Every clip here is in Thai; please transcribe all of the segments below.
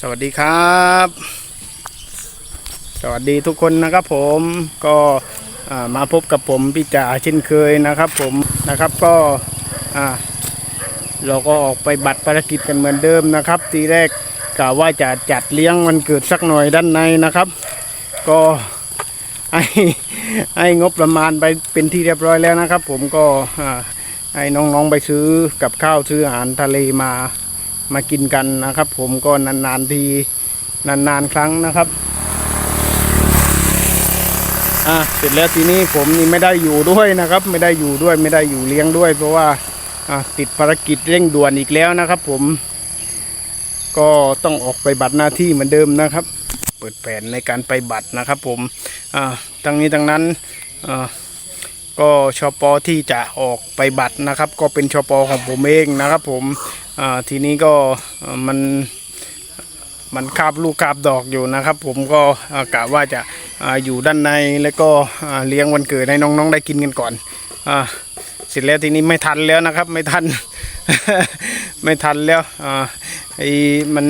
สวัสดีครับ สวัสดีทุกคนนะครับผมก็มาพบกับผมพี่จ่าเช่นเคยนะครับ ผมนะครับก็เราก็ออกไปบัตรภารกิจกันเหมือนเดิมนะครับ ทีแรกกะว่าจะจัดเลี้ยงวันเกิดสักหน่อยด้านในนะครับ ก็ให้ให้งบประมาณไปเป็นที่เรียบร้อยแล้วนะครับ ผมก็ให้น้องๆไปซื้อกับข้าวซื้ออาหารทะเลมา มากินกันนะครับ ผมก็นานๆทีนานๆครั้งนะครับ อะเสร็จแล้วทีนี้ผมนี่ไม่ได้อยู่ด้วยนะครับ ไม่ได้อยู่ด้วยไม่ได้อยู่เลี้ยงด้วย เพราะว่าอะติดภารกิจเร่งด่วนอีกแล้วนะครับ ผม ก็ต้องออกไปบัตรหน้าที่เหมือนเดิมนะครับ เปิดแผนในการไปบัตรนะครับ ผมอ่าทั้งนี้ทั้งนั้นอ่าก็ชอปอที่จะออกไปบัตรนะครับ ก็เป็นชอปอของผมเองนะครับ ผม ทีนี้ก็มันมันคาบลูกคาบดอกอยู่นะครับ ผมก็กะว่าจะออยู่ด้านในแล้วก็เลี้ยงวันเกิดให้น้องๆได้กินกันก่อนเสร็จแล้วทีนี้ไม่ทันแล้วนะครับ ไม่ทัน ไม่ทันแล้วไอ้มัน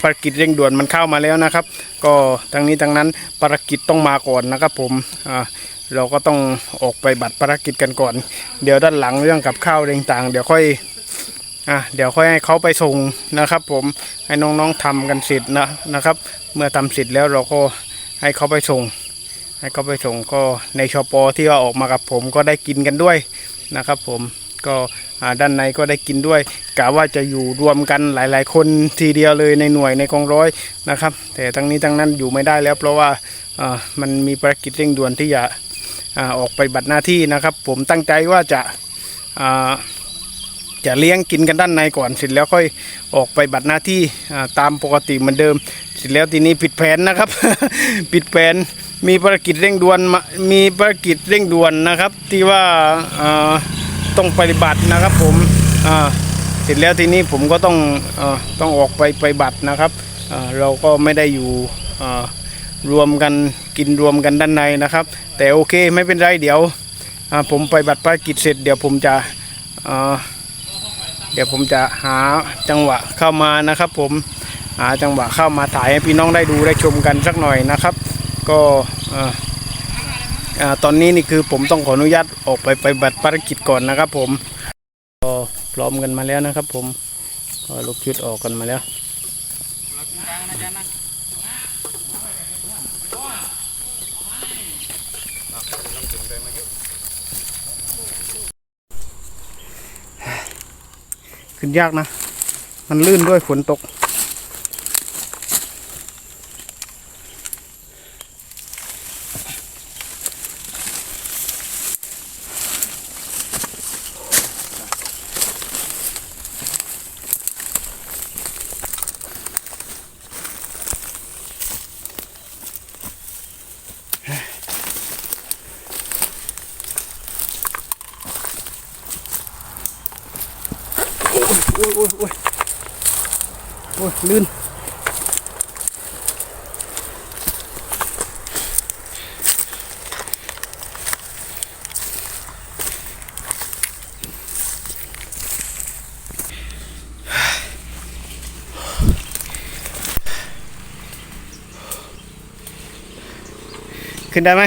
ภารกิจเร่งด่วนมันเข้ามาแล้วนะครับ ก็ทั้งนี้ทั้งนั้นภารกิจต้องมาก่อนนะครับ ผมเราก็ต้องออกไปบัตรภารกิจกันก่อน เดี๋ยวด้านหลังเรื่องกับข้าวต่างๆเดี๋ยวค่อย อะเดี๋ยวค่อยให้เขาไปส่งนะครับ ผมให้น้องๆทำกันเสร็จนะนะครับ เมื่อทำเสร็จแล้วเราก็ให้เขาไปส่ง ให้เขาไปส่งก็ในชอปอที่ว่าออกมากับผมก็ได้กินกันด้วยนะครับ ผมก็ด้านในก็ได้กินด้วยกะว่าจะอยู่รวมกันหลาย ๆ คนทีเดียวเลยในหน่วยในกองร้อยนะครับ แต่ทั้งนี้ทั้งนั้นอยู่ไม่ได้แล้ว เพราะว่ามันมีภารกิจเร่งด่วนที่จะออกไปบัตรหน้าที่นะครับ ผมตั้งใจว่าจะ จะเลี้ยงกินกันด้านในก่อนเสร็จแล้วค่อยออกไปบัตรหน้าที่ตามปกติเหมือนเดิม เสร็จแล้วทีนี้ผิดแผนนะครับ ผิดแผนมีภารกิจเร่งด่วนมีภารกิจเร่งด่วนนะครับ ที่ว่าต้องปฏิบัตินะครับผมเสร็จแล้วทีนี้ผมก็ต้องอต้องออกไปไปบัตรนะครับเราก็ไม่ได้อยู่รวมกันกินรวมกันด้านในนะครับ แต่โอเคไม่เป็นไรเดี๋ยวผมไปบัตรภารกิจเสร็จเดี๋ยวผมจะ เดี๋ยวผมจะหาจังหวะเข้ามานะครับ ผมหาจังหวะเข้ามาถ่ายให้พี่น้องได้ดูได้ชมกันสักหน่อยนะครับ ก็ตอนนี้นี่คือผมต้องขออนุญาตออกไปไปบัตรภารกิจก่อนนะครับ ผมก็พร้อมกันมาแล้วนะครับ ผมก็ลุกชุดออกกันมาแล้ว ขึ้นยากนะ มันลื่นด้วยฝนตก โอ้ยโอ้ยโอ้ยโอ้ยโอ้ย ลื่นขึ้นได้ไหม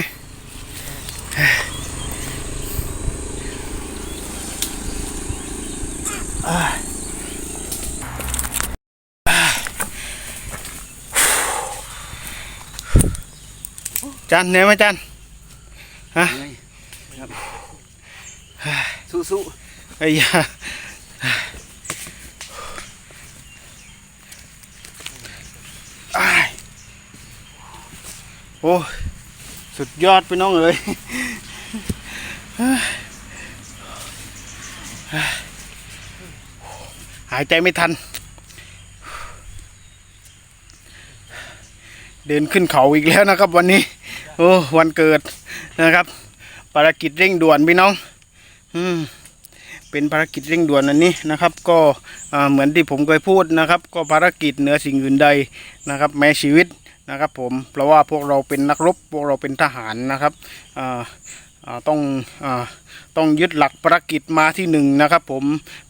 จันเหนื่อยไหมจันฮะสู้สู้ไอ้ยาอ้ายโอ้ยสุดยอดไปน้องเอ๋ยหายใจไม่ทัน เดินขึ้นเขาอีกแล้วนะครับวันนี้ โอ้วันเกิดนะครับ ภารกิจเร่งด่วนพี่น้อง อืมเป็นภารกิจเร่งด่วนอันนี้นะครับ ก็เหมือนที่ผมเคยพูดนะครับ ก็ภารกิจเหนือสิ่งอื่นใดนะครับ แม้ชีวิตนะครับผมเพราะว่าพวกเราเป็นนักรบพวกเราเป็นทหารนะครับต้องอต้องยึดหลักภารกิจมาที่หนึ่งนะครับ ผม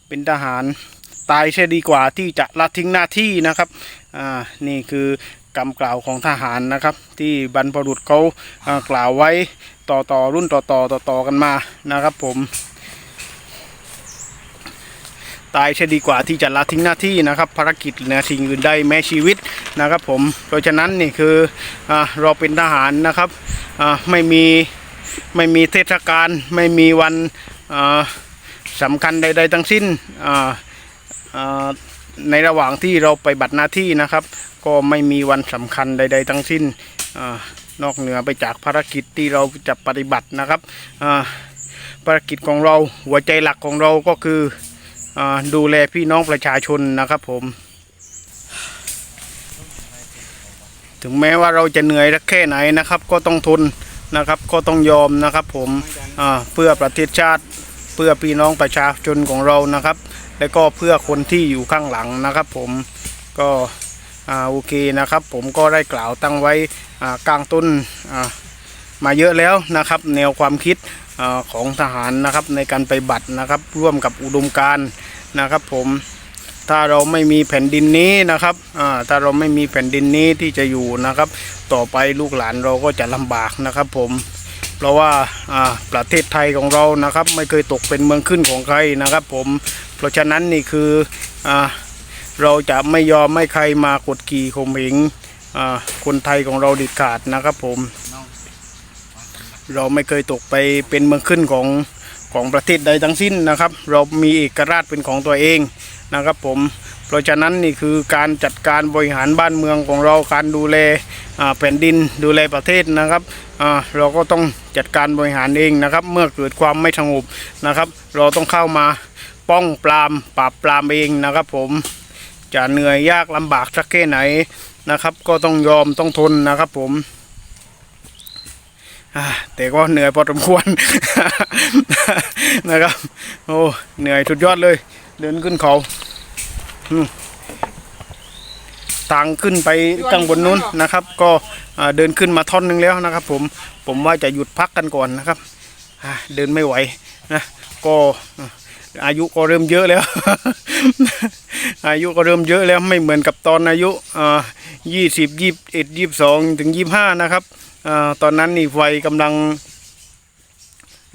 เป็นทหารตายใช่ดีกว่าที่จะละทิ้งหน้าที่นะครับ อ่า นี่คือ กำกล่าวของทหารนะครับ ที่บรรพบุรุษเขากล่าวไว้ต่อต่อรุ่นต่อต่อต่อต่อกันมานะครับ ผม ตายใช่ดีกว่าที่จะละทิ้งหน้าที่นะครับภารกิจหนือสิ่งอื่นใดแม้ชีวิตนะครับ ผมเพราะฉะนั้นนี่คืออเราเป็นทหารนะครับไม่มีไม่มีเทศกาลไม่มีวันสำคัญใด ๆ ทั้งสิ้นในระหว่างที่เราไปบัตรหน้าที่นะครับ ก็ไม่มีวันสำคัญใด ๆ ทั้งสิ้นอนอกเหนือไปจากภารกิจที่เราจะปฏิบัตินะครับภารกิจของเราหัวใจหลักของเราก็คืออดูแลพี่น้องประชาชนนะครับผม ถึงแม้ว่าเราจะเหนื่อยสักแค่ไหนนะครับ ก็ต้องทนนะครับก็ต้องยอมนะครับผมเพื่อประเทศชาติเพื่อพี่น้องประชาชนของเรานะครับ และก็เพื่อคนที่อยู่ข้างหลังนะครับผมก็ อ่าโอเคนะครับ ผมก็ได้กล่าวตั้งไว้อ่ากลางต้นอ่ามาเยอะแล้วนะครับ แนวความคิดอของทหารนะครับในการไปบัตรนะครับ ร่วมกับอุดมการนะครับ ผมถ้าเราไม่มีแผ่นดินนี้นะครับถ้าเราไม่มีแผ่นดินนี้ที่จะอยู่นะครับ ต่อไปลูกหลานเราก็จะลำบากนะครับ ผมเพราะว่าประเทศไทยของเรานะครับ ไม่เคยตกเป็นเมืองขึ้นของใครนะครับ ผมเพราะฉะนั้นนี่คืออ เราจะไม่ยอมไม่ใครมากดขี่ข่มเหงคนไทยของเราด็ดขาดนะครับผม เราไม่เคยตกไปเป็นเมืองขึ้นของของประเทศใดทั้งสิ้นนะครับ เรามีเอกราชเป็นของตัวเองนะครับผมเพราะฉะนั้นนี่คือการจัดการบริหารบ้านเมืองของเราการดูแลแผ่นดินดูแลประเทศนะครับเราก็ต้องจัดการบริหารเองนะครับ เมื่อเกิดความไม่สงบนะครับ เราต้องเข้ามาป้องปรามปราบปรามเองนะครับผม จะเหนื่อยยากลำบากสักแค่ไหนนะครับ ก็ต้องยอมต้องทนนะครับผมแต่ก็เหนื่อยพอสมควรนะครับ โอ้เหนื่อยสุดยอดเลย เดินขึ้นเขาทางขึ้นไปข้างบนนู้นนะครับ ก็เดินขึ้นมาท่อนหนึงแล้วนะครับ ผมผมว่าจะหยุดพักกันก่อนนะครับเดินไม่ไหวนะก็ อายุก็เริ่มเยอะแล้ว อายุก็เริ่มเยอะแล้วไม่เหมือนกับตอนอายุยี่สิบยี่เอ็ดยี่สองถึงยี่ห้านะครับอตอนนั้นนี่วัยกำลัง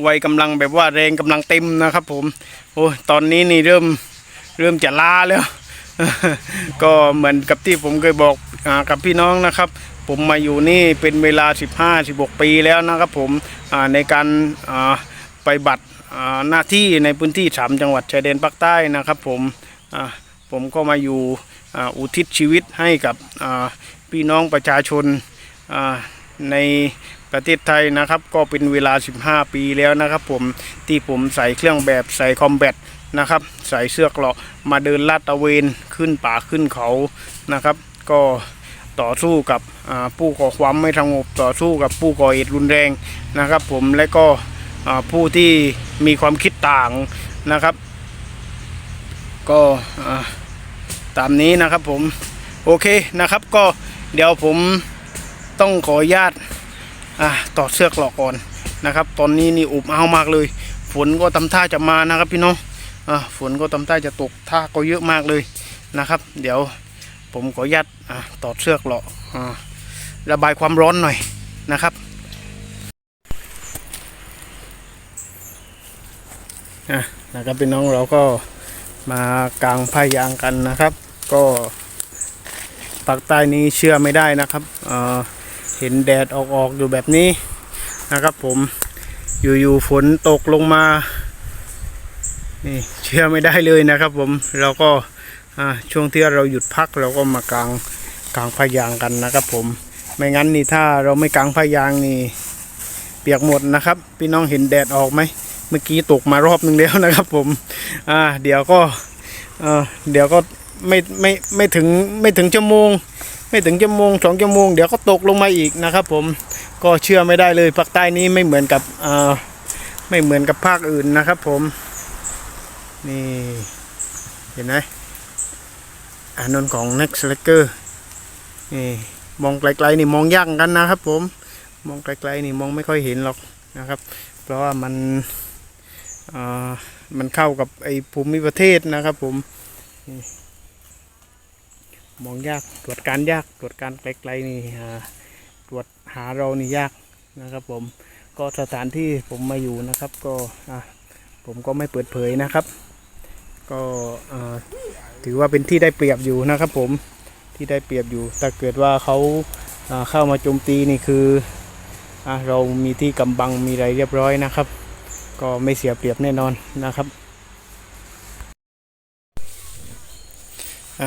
วัยกำลังแบบว่าแรงกำลังเต็มนะครับผมโอ้ยตอนนี้นี่เริ่มเริ่มจะล้าแล้ว ก็เหมือนกับที่ผมเคยบอกอกับพี่น้องนะครับ ผมมาอยู่นี่เป็นเวลา 15-16 ปีแล้วนะครับผมในการไปบัตร หน้าที่ในพื้นที่สามจังหวัดชายแดนภาคใต้นะครับผมผมก็มาอยู่อุทิศชีวิตให้กับพี่น้องประชาชนในประเทศไทยนะครับ ก็เป็นเวลา 15 ปีแล้วนะครับ ผมที่ผมใส่เครื่องแบบใส่คอมแบทนะครับ ใส่เสื้อเกราะมาเดินลาดตะเวนขึ้นป่าขึ้นเขานะครับ ก็ต่อสู้กับผู้ก่อความไม่สงบต่อสู้กับผู้ก่อเหตุรุนแรงนะครับ ผมและก็ ผู้ที่มีความคิดต่างนะครับ ก็ตามนี้นะครับผมโอเคนะครับ ก็เดี๋ยวผมต้องขออนุญาตต่อเสื้อกรอกก่อนนะครับ ตอนนี้นี่อุบอ้าวมากเลย ฝนก็ทำท่าจะมานะครับพี่น้องฝนก็ทำท่าจะตกท่าก็เยอะมากเลยนะครับ เดี๋ยวผมขออนุญาตต่อเสื้อกรอกระบายความร้อนหน่อยนะครับ อะนะครับพี่น้องเราก็มากางผ้ายางกันนะครับ ก็ภาคใต้นี้เชื่อไม่ได้นะครับเเห็นแดดออกออกอยู่แบบนี้นะครับผมอยู่ๆฝนตกลงมานี่เชื่อไม่ได้เลยนะครับผมเราก็ช่วงที่เราหยุดพักเราก็มากางกางพายางกันนะครับผมไม่งั้นนี่ถ้าเราไม่กางพายางนี่เปียกหมดนะครับ พี่น้องเห็นแดดออกไหม มื่อกี้ตกมารอบนึงแล้วนะครับผมอ่าเดี๋ยวก็เออเดี๋ยวก็ไม่ไม่ไม่ถึงไม่ถึงชั่วโมง ไม่ถึงชั่วโมงสองชั่วโมงเดี๋ยวก็ตกลงมาอีกนะครับผมก็เชื่อไม่ได้เลยภาคใต้นี้ไม่เหมือนกับอ่าไม่เหมือนกับภาคอื่นนะครับผมนี่เห็นไหมอานนท์ของ Next l e g e r นี่มองไกลๆนี่มองยากกันนะครับผมมองไกลๆนี่มองไม่ค่อยเห็นหรอกนะครับ เพราะว่ามัน มันเข้ากับไอ้ภูมิประเทศนะครับผม มองยากตรวจการยากตรวจการไกลๆนี่ตรวจหาเรานี่ยากนะครับผมก็สถานที่ผมมาอยู่นะครับ ก็ผมก็ไม่เปิดเผยนะครับ ก็ถือว่าเป็นที่ได้เปรียบอยู่นะครับ ผมที่ได้เปรียบอยู่ถ้าเกิดว่าเขาเข้ามาโจมตีนี่คืออเรามีที่กำบังมีอะไรเรียบร้อยนะครับ ก็ไม่เสียเปรียบแน่นอนนะครับ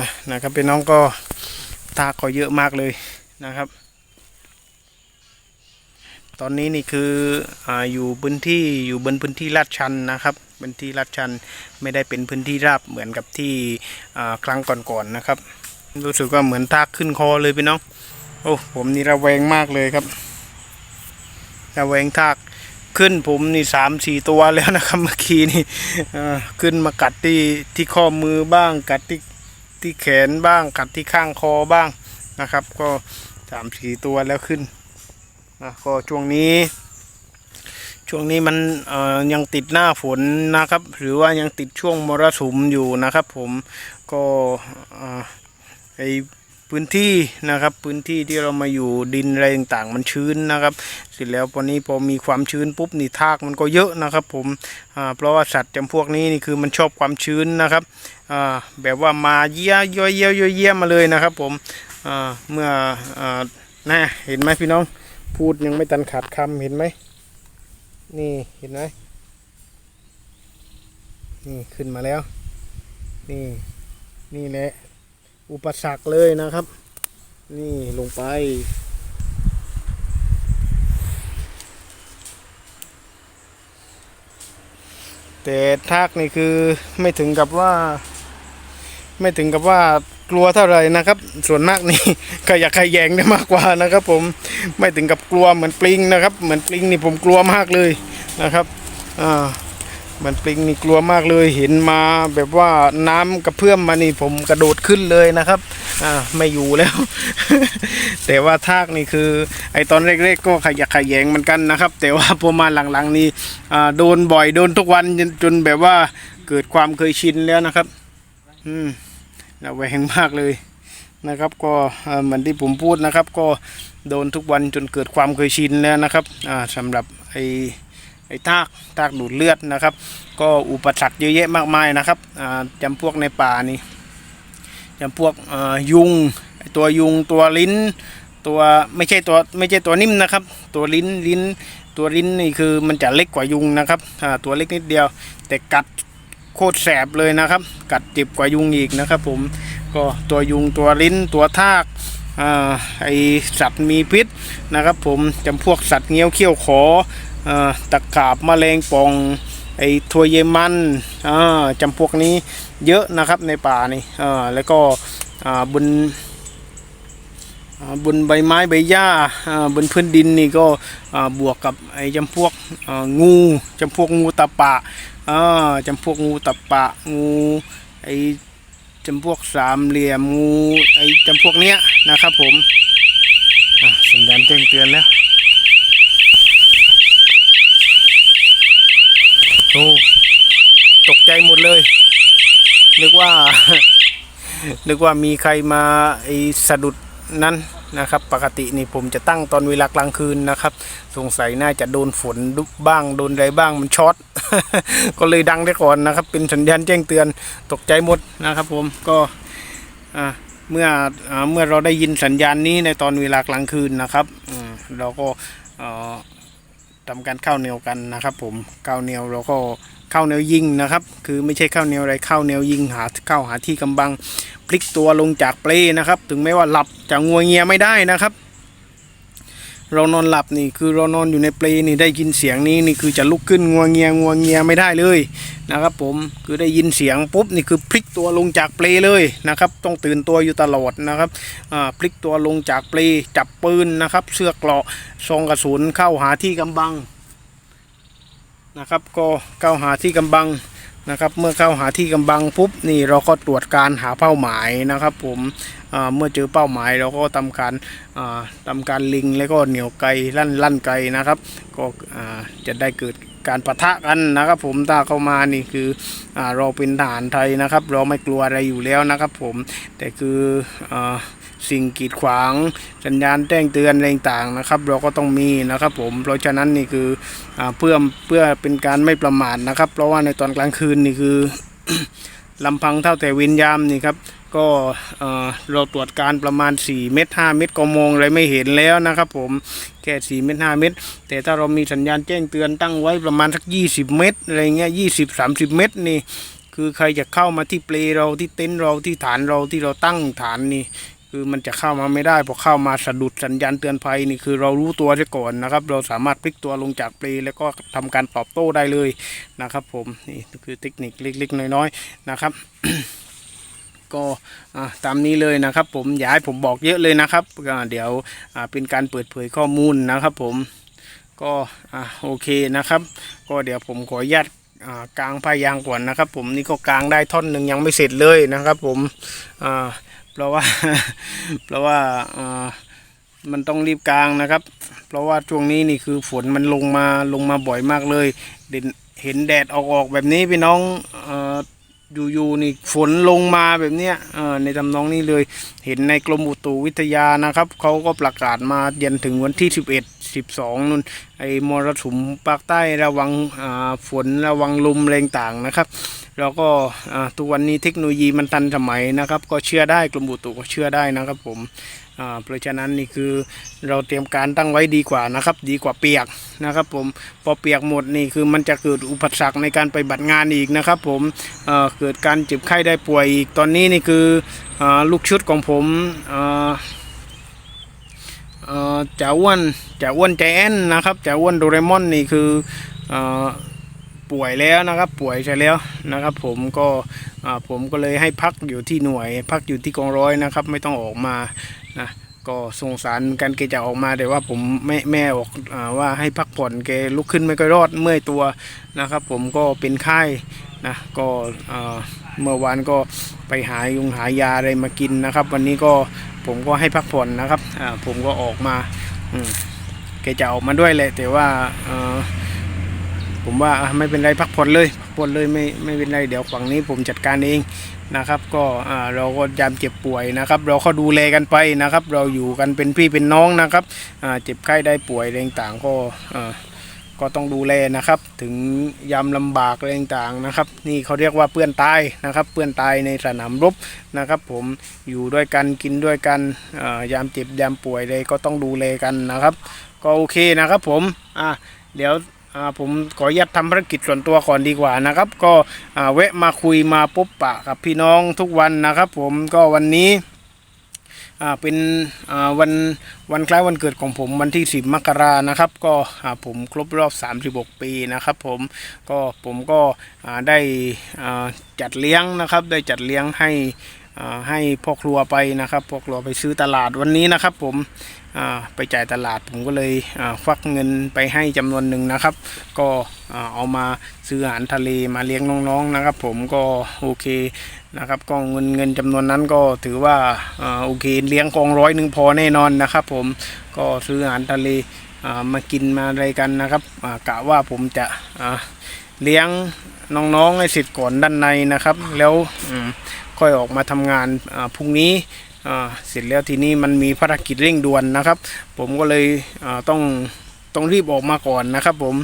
ะนะครับพี่น้องก็ตากก็เยอะมากเลยนะครับ ตอนนี้นี่คือออยู่พื้นที่อยู่บนพื้นที่ลาดชันนะครับพื้นที่ลาดชันไม่ได้เป็นพื้นที่ราบเหมือนกับที่ครั้งก่อนๆนะครับ รู้สึกว่าเหมือนทากขึ้นคอเลยพี่น้องโอ้ผมนี่ระแวงมากเลยครับระแวงทาก ขึ้นผมนี่สามสี่ตัวแล้วนะครับเมื่อกี้นี่ขึ้นมากัดที่ที่ข้อมือบ้าง กัดที่ที่แขนบ้าง กัดที่ข้างคอบ้างนะครับ ก็สามสี่ตัวแล้วขึ้นนะก็ช่วงนี้ ช่วงนี้มันยังติดหน้าฝนนะครับ หรือว่ายังติดช่วงมรสุมอยู่นะครับ ผมก็ไอ พื้นที่นะครับ พื้นที่ที่เรามาอยู่ดินอะไรต่างๆ มันชื้นนะครับ เสร็จแล้วพอนี้พอมีความชื้นปุ๊บนี่ทากมันก็เยอะนะครับ ผมอ่าเพราะว่าสัตว์จำพวกนี้นี่คือมันชอบความชื้นนะครับอ่าแบบว่ามาเยี่ยย่อยเยี่ยย่อยเยี่ยมาเลยนะครับ ผมอ่าเมื่ออ่าน่เห็นไหมพี่น้อง พูดยังไม่ตันขาดคำเห็นไหมนี่เห็นไหมนี่ขึ้นมาแล้ว นี่นี่แหละ อุปสรรคเลยนะครับ นี่ลงไป แต่ทากนี่คือไม่ถึงกับว่า ไม่ถึงกับว่ากลัวเท่าไหร่นะครับ ส่วนมากนี่ขยะขยแยงได้มากกว่านะครับ ผมไม่ถึงกับกลัวเหมือนปลิงนะครับ เหมือนปลิงนี่ผมกลัวมากเลยนะครับอ่า มันปลิงนี่กลัวมากเลยเห็นมาแบบว่าน้ำกระเพื่อมมานี่ผมกระโดดขึ้นเลยนะครับอ่าไม่อยู่แล้ว แต่ว่าทากนี่คือ ไอตอนเล็กๆก็ขยักขยแยงเหมือนกันนะครับ แต่ว่าพอมาหลังๆนี่อ่าโดนบ่อยโดนทุกวันจนแบบว่าเกิดความเคยชินแล้วนะครับ อืมระแวงมากเลยนะครับ ก็เหมือนที่ผมพูดนะครับ ก็โดนทุกวันจนเกิดความเคยชินแล้วนะครับอ่าสำหรับไอ ไอ้ทากทากดูดเลือดนะครับ ก็อุปสรรคเยอะแยะมากมายนะครับอ่าจำพวกในป่านี่จำพวกยุงตัวยุงตัวลิ้น ตัวไม่ใช่ตัวไม่ใช่ตัวนิ่มนะครับ ตัวลิ้นลิ้น ตัวลิ้นนี่คือมันจะเล็กกว่ายุงนะครับตัวเล็กนิดเดียว แต่กัดโคตรแสบเลยนะครับ กัดเจ็บกว่ายุงอีกนะครับ ผมก็ตัวยุงตัวลิ้นตัวทากอ่าไอสัตว์มีพิษนะครับ ผมจำพวกสัตว์เงี้ยวเขี้ยวขอ ตะขาบแมลงป่องไอ้ทัวเยมันจำพวกนี้เยอะนะครับในป่านี่แล้วก็บนบนใบไม้ใบหญ้าบนพื้นดินนี่ก็บวกกับไอ้จำพวกงูจำพวกงูตะปะจำพวกงูตะปะงูไอ้จำพวกสามเหลี่ยมงูไอ้จำพวกเนี้ยนะครับผมสัญญาณแจ้งเตือนแล้ว โอ้ตกใจหมดเลย นึกว่า นึกว่ามีใครมาไอสะดุดนั้นนะครับ ปกตินี่ผมจะตั้งตอนเวลากลางคืนนะครับ สงสัยน่าจะโดนฝนบ้างโดนอะไรบ้างมันช็อตก็เลยดังได้ก่อนนะครับ เป็นสัญญาณแจ้งเตือนตกใจหมดนะครับ ผมก็เมื่ออเมื่อเราได้ยินสัญญาณนี้ในตอนเวลากลางคืนนะครับเราก็ ทำการเข้าแนวกันนะครับ ผมเข้าแนวเราก็เข้าแนวยิงนะครับ คือไม่ใช่เข้าแนวอะไรเข้าแนวยิงหาเข้าหาที่กำบัง พลิกตัวลงจากเปลนะครับ ถึงแม้ว่าหลับจะงัวเงียไม่ได้นะครับ เรานอนหลับนี่คือเรานอนอยู่ในเปลนี่ได้ยินเสียงนี้นี่คือจะลุกขึ้นงัวเงียงัวเงียไม่ได้เลยนะครับ ผมคือได้ยินเสียงปุ๊บนี่คือพลิกตัวลงจากเปลเลยนะครับ ต้องตื่นตัวอยู่ตลอดนะครับอ่าพลิกตัวลงจากเปลจับปืนนะครับ เสื้อเกราะซองกระสุนเข้าหาที่กำบังนะครับ ก็เข้าหาที่กำบัง นะครับเมื่อเข้าหาที่กำบังปุ๊บนี่เราก็ตรวจการหาเป้าหมายนะครับ ผมเมื่อเจอเป้าหมายเราก็ทำการอ่าทำการลิงแล้วก็เหนียวไกลลั่นลั่นไกลนะครับ ก็จะได้เกิดการปะทะกันนะครับผมถ้าเข้ามานี่คืออเราเป็นทหารไทยนะครับ เราไม่กลัวอะไรอยู่แล้วนะครับ ผมแต่คืออ สิ่งกีดขวางสัญญาณแจ้งเตือนอะไรต่างนะครับ เราก็ต้องมีนะครับผมเพราะฉะนั้นนี่คืออเพื่อเพื่อเป็นการไม่ประมาทนะครับ เพราะว่าในตอนกลางคืนนี่คือลำพังเท่าแต่วินยามนี่ครับก็เอ่อเราตรวจการประมาณ 4 เมตร 5 เมตรก็มองอะไรไม่เห็นแล้วนะครับผมแค่4เมตร 5 เมตร แต่ถ้าเรามีสัญญาณแจ้งเตือนตั้งไว้ประมาณสัก 20 เมตรอะไรเงี้ย20 30 เมตรนี่คือใครจะเข้ามาที่เปลเราที่เต็นท์เราที่ฐานเราที่เราตั้งฐานนี่ คือมันจะเข้ามาไม่ได้พอเข้ามาสะดุดสัญญาณเตือนภัยนี่คือเรารู้ตัวซะก่อนนะครับ เราสามารถพลิกตัวลงจากเปลแล้วก็ทำการตอบโต้ได้เลยนะครับ ผมนี่คือเทคนิคเล็กๆน้อยๆนะครับก็ตามนี้เลยนะครับ ผมอย่าให้ผมบอกเยอะเลยนะครับเดี๋ยวเป็นการเปิดเผยข้อมูลนะครับ ผมก็โอเคนะครับ ก็เดี๋ยวผมขออนุญาตกลางพายางก่อนนะครับ ผมนี่ก็กลางได้ท่อนหนึ่งยังไม่เสร็จเลยนะครับ ผมอ่า เพราะว่า เพราะว่ามันต้องรีบกลางนะครับ เพราะว่าช่วงนี้นี่คือฝนมันลงมาลงมาบ่อยมากเลยเด่นเห็นแดดออกออกๆแบบนี้พี่น้องอยู่ๆนี่ฝนลงมาแบบเนี้ยในทำนองนี้เลยเห็นในกรมอุตุวิทยานะครับเขาก็ประกาศมายันถึงวันที่ 11 12นู่นไอ้มรสุมภาคใต้ระวังฝนระวังลมแรงต่างนะครับ แล้วก็อ่าทุกวันนี้เทคโนโลยีมันทันสมัยนะครับ ก็เชื่อได้กรมอุตุก็เชื่อได้นะครับผมเพราะฉะนั้นนี่คือเราเตรียมการตั้งไว้ดีกว่านะครับ ดีกว่าเปียกนะครับผมพอเปียกหมดนี่คือมันจะเกิดอุปสรรคในการไปบัติงานอีกนะครับ ผมเเกิดการเจ็บไข้ได้ป่วยอีกตอนนี้นี่คืออลูกชุดของผมจ่าอ้วนจ่าอ้วนใจแอนนะครับจ่าอ้วนโดเรมอนนี่คืออ ป่วยแล้วนะครับป่วยใช่แล้วนะครับ ผมก็ผมก็เลยให้พักอยู่ที่หน่วย พักอยู่ที่กองร้อยนะครับ ไม่ต้องออกมานะก็สงสารกันแกจะออกมาแต่ว่าผมไม่แม่ออกอว่าให้พักผ่อนแกลุกขึ้นไม่ค่อยรอดเมื่อยตัวนะครับ ผมก็เป็นไข้นะก็เมื่อวานก็ไปหายุงหายาอะไรมากินนะครับ วันนี้ก็ผมก็ให้พักผ่อนนะครับผมก็ออกมาแกจะออกมาด้วยแหละแต่ว่า ผมว่าไม่เป็นไรพักผ่อนเลยพักผ่อนเลยไม่ไม่เป็นไรเดี๋ยวฝั่งนี้ผมจัดการเองนะครับ ก็เราก็ยามเจ็บป่วยนะครับ เราก็ดูแลกันไปนะครับ เราอยู่กันเป็นพี่เป็นน้องนะครับเจ็บไข้ได้ป่วยอะไรต่างก็ก็ต้องดูแลนะครับ ถึงยามลำบากอะไรต่างนะครับ นี่เขาเรียกว่าเพื่อนตายนะครับ เพื่อนตายในสนามรบนะครับ ผมอยู่ด้วยกันกินด้วยกันยามเจ็บยามป่วยเลยก็ต้องดูแลกันนะครับ ก็โอเคนะครับ ผมอะเดี๋ยว ผมขออนุญาตทำภารกิจส่วนตัวก่อนดีกว่านะครับ ก็อ่าแวะมาคุยมาพบปะกับพี่น้องทุกวันนะครับ ผมก็วันนี้อ่าเป็นอ่าวันวันคล้ายวันเกิดของผมวันที่ 10 มกรานะครับ ก็อ่าผมครบรอบ 36 ปีนะครับ ผมก็ผมก็อ่าได้อ่าจัดเลี้ยงนะครับ ได้จัดเลี้ยงให้ ให้พ่อครัวไปนะครับพ่อครัวไปซื้อตลาดวันนี้นะครับ ผมไปจ่ายตลาดผมก็เลยฟักเงินไปให้จำนวนหนึ่งนะครับ ก็เอามาซื้ออาหารทะเลมาเลี้ยงน้องๆนะครับ ผมก็โอเคนะครับก็เงินเงินจำนวนนั้นก็ถือว่าโอเคเลี้ยงกองร้อยหนึ่งพอแน่นอนนะครับ ผมก็ซื้ออาหารทะเลมากินมาอะไรกันนะครับกะว่าผมจะเลี้ยงน้องๆให้เสร็จก่อนด้านในนะครับ แล้ว ค่อยออกมาทำงานพรุ่งนี้เสร็จแล้วทีนี้มันมีภารกิจเร่งด่วนนะครับ ผมก็เลยต้องต้องรีบออกมาก่อนนะครับ ผม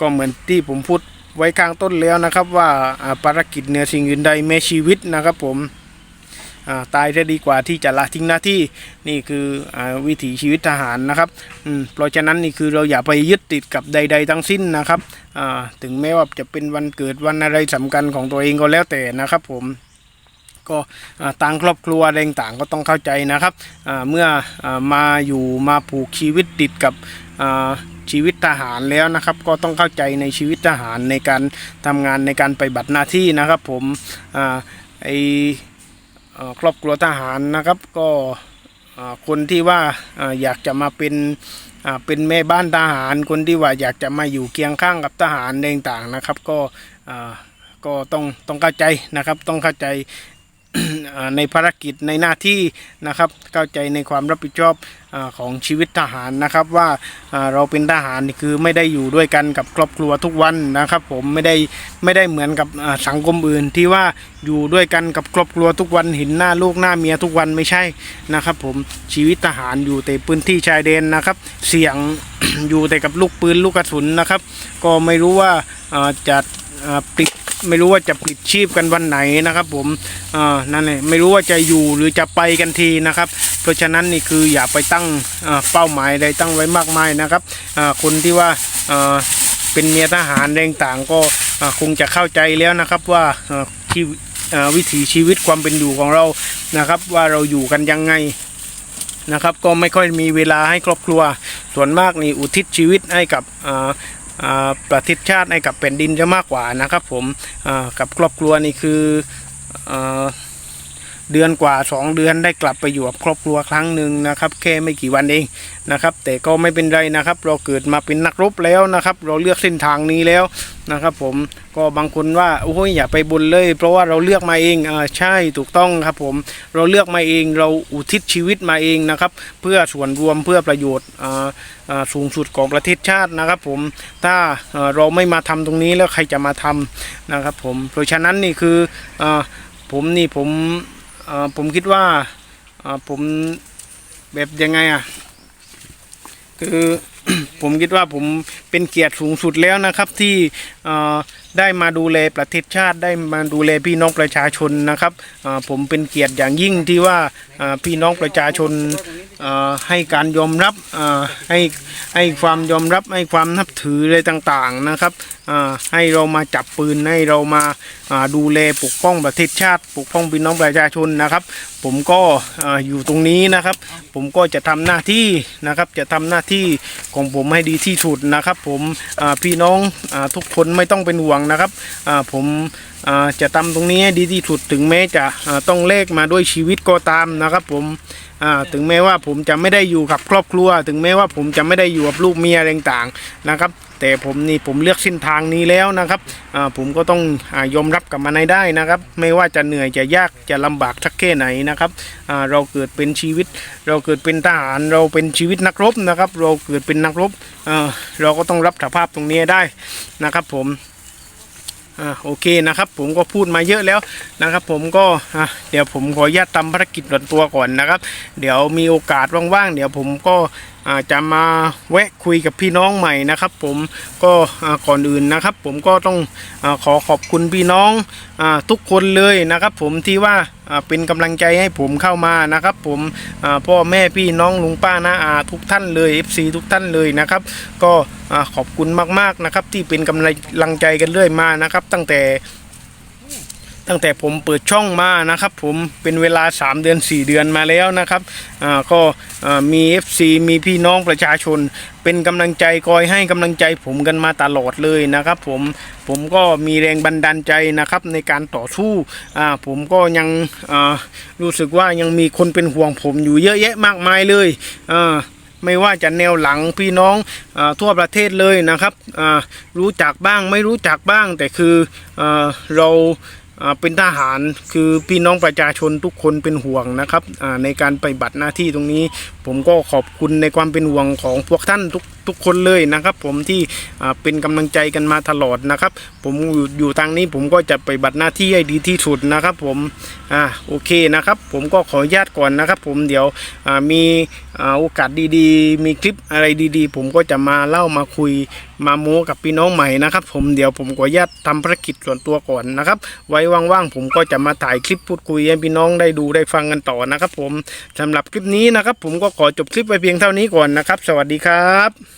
ก็เหมือนที่ผมพูดไว้ข้างต้นแล้วนะครับว่าภารกิจเหนือสิ่งอื่นใดแม้ชีวิตนะครับ ผมาตายจะดีกว่าที่จะละทิ้งหน้าที่นี่คืออวิถีชีวิตทหารนะครับเพราะฉะนั้นนี่คือเราอย่าไปยึดติดกับใด ๆ ทั้งสิ้นนะครับถึงแม้ว่าจะเป็นวันเกิดวันอะไรสำคัญของตัวเองก็แล้วแต่นะครับผม ก็ต่างครอบครัวอะไรต่างก็ต้องเข้าใจนะครับเมื่ออมาอยู่มาผูกชีวิตติดกับชีวิตทหารแล้วนะครับก็ต้องเข้าใจในชีวิตทหารในการทำงานในการไปบัติหน้าที่นะครับ ผมอไอครอบครัวทหารนะครับก็คนที่ว่าออยากจะมาเป็นเป็นแม่บ้านทหาร คนที่ว่าอยากจะมาอยู่เคียงข้างกับทหารต่างๆนะครับ ก็ก็ต้องต้องเข้าใจนะครับต้องเข้าใจ ในภารกิจในหน้าที่นะครับเข้าใจในความรับผิดชอบอของชีวิตทหารนะครับว่าเราเป็นทหารนี่คือไม่ได้อยู่ด้วยกันกับครอบครัวทุกวันนะครับ ผมไม่ได้ไม่ได้เหมือนกับสังคมอื่นที่ว่าอยู่ด้วยกันกับครอบครัวทุกวันเห็นหน้าลูกหน้าเมียทุกวันไม่ใช่นะครับ ผมชีวิตทหารอยู่แต่พื้นที่ชายแดนนะครับ เสี่ยงอยู่แต่กับลูกปืนลูกกระสุนนะครับ ก็ไม่รู้ว่าจะ ปิดไม่รู้ว่าจะปิดชีพกันวันไหนนะครับ ผมนั่นแหละไม่รู้ว่าจะอยู่หรือจะไปกันทีนะครับ เพราะฉะนั้นนี่คืออย่าไปตั้งเป้าหมายใดตั้งไว้มากมายนะครับคนที่ว่าเป็นเมียทหารแรงต่างก็คงจะเข้าใจแล้วนะครับว่าที่วิถีชีวิตความเป็นอยู่ของเรานะครับ ว่าเราอยู่กันยังไงนะครับ ก็ไม่ค่อยมีเวลาให้ครอบครัว ส่วนมากนี่อุทิศชีวิตให้กับ ประทิศชาติให้กับแผ่นดินจะมากกว่านะครับผมกับครอบครัวนี่คือ เดือนกว่า 2 เดือนได้กลับไปอยู่กับครอบครัวครั้งหนึ่งนะครับ แค่ไม่กี่วันเองนะครับ แต่ก็ไม่เป็นไรนะครับ เราเกิดมาเป็นนักรบแล้วนะครับ เราเลือกเส้นทางนี้แล้วนะครับ ผมก็บางคนว่าโอ้ยอย่าไปบนเลย เพราะว่าเราเลือกมาเองอ่าใช่ถูกต้องครับผมเราเลือกมาเองเราอุทิศชีวิตมาเองนะครับ เพื่อส่วนรวมเพื่อประโยชน์อ่าสูงสุดของประเทศชาตินะครับ ผมถ้าเราไม่มาทำตรงนี้แล้วใครจะมาทำนะครับ ผมเพราะฉะนั้นนี่คืออ่าผมนี่ผม ผมคิดว่าผมแบบยังไงอะคือผมคิดว่าผมเป็นเกียรติสูงสุดแล้วนะครับที่ได้มาดูแลประเทศชาติได้มาดูแลพี่น้องประชาชนนะครับผมเป็นเกียรติอย่างยิ่งที่ว่าพี่น้องประชาชนให้การยอมรับให้ให้ความยอมรับให้ความนับถืออะไรต่างๆนะครับให้เรามาจับปืนให้เรามาดูแลปกป้องประเทศชาติ ปกป้องพี่น้องประชาชนนะครับ ผมก็อยู่ตรงนี้นะครับ ผมก็จะทำหน้าที่นะครับจะทำหน้าที่ของผมให้ดีที่สุดนะครับ ผมพี่น้องทุกคนไม่ต้องเป็นห่วงนะครับผมจะทำตรงนี้ให้ดีที่สุดถึงแม้จะต้องเลกมาด้วยชีวิตก็ตามนะครับ ผมถึงแม้ว่าผมจะไม่ได้อยู่กับครอบครัว ถึงแม้ว่าผมจะไม่ได้อยู่กับลูกเมียอะไรต่างๆนะครับ แต่ผมนี่ผมเลือกเส้นทางนี้แล้วนะครับผมก็ต้องอยอมรับกับมันให้ได้นะครับ ไม่ว่าจะเหนื่อยจะยากจะลำบากสักแค่ไหนนะครับเราเกิดเป็นชีวิต เราเกิดเป็นทหารเราเป็นชีวิตนักรบนะครับ เราเกิดเป็นนักรบเราก็ต้องรับสภาพตรงนี้ได้นะครับผมอ่าโอเคนะครับผมก็พูดมาเยอะแล้วนะครับ ผมก็อะเดี๋ยวผมขออนุญาตทำภารกิจส่วนตัวก่อนนะครับ เดี๋ยวมีโอกาสว่างๆเดี๋ยวผมก็ จะมาแวะคุยกับพี่น้องใหม่นะครับ ผมก็อ่าก่อนอื่นนะครับ ผมก็ต้องอขอขอบคุณพี่น้องอทุกคนเลยนะครับ ผมที่ว่าเป็นกำลังใจให้ผมเข้ามานะครับ ผมพ่อแม่พี่น้องลุงป้าน้าอาทุกท่านเลย FC ทุกท่านเลยนะครับ ก็ขอบคุณมากๆนะครับ ที่เป็นกำลังใจกันเรื่อยมานะครับ ตั้งแต่ ตั้งแต่ผมเปิดช่องมานะครับ ผมเป็นเวลา 3 เดือน 4 เดือนมาแล้วนะครับอ่าก็มี FC มีพี่น้องประชาชน เป็นกำลังใจคอยให้กำลังใจผมกันมาตลอดเลยนะครับ ผมผมก็มีแรงบันดาลใจนะครับในการต่อสู้อ่าผมก็ยังรู้สึกว่ายังมีคนเป็นห่วงผมอยู่เยอะแยะมากมายเลยอ่าไม่ว่าจะแนวหลังพี่น้องอทั่วประเทศเลยนะครับอ่ารู้จักบ้างไม่รู้จักบ้างแต่คืออเรา เป็นทหารคือพี่น้องประชาชนทุกคนเป็นห่วงนะครับในการไปบัตรหน้าที่ตรงนี้ ผมก็ขอบคุณในความเป็นห่วงของพวกท่านทุก ทุกคนเลยนะครับผมที่เป็นกำลังใจกันมาตลอดนะครับ ผมอยู่อยู่ทางนี้ผมก็จะไปบัติหน้าที่ให้ดีที่สุดนะครับผมอ่าโอเคนะครับ ผมก็ขออนุญาตก่อนนะครับ ผมเดี๋ยวมีโอกาสดีๆ มีคลิปอะไรดีๆ ผมก็จะมาเล่ามาคุยมาโม้กับพี่น้องใหม่นะครับ ผมเดี๋ยวผมขออนุญาตทำภารกิจส่วนตัวก่อนนะครับ ไว้ว่างๆผมก็จะมาถ่ายคลิปพูดคุยให้พี่น้องได้ดูได้ฟังกันต่อนะครับ ผมสำหรับคลิปนี้นะครับ ผมก็ขอจบคลิปไปเพียงเท่านี้ก่อนนะครับ สวัสดีครับ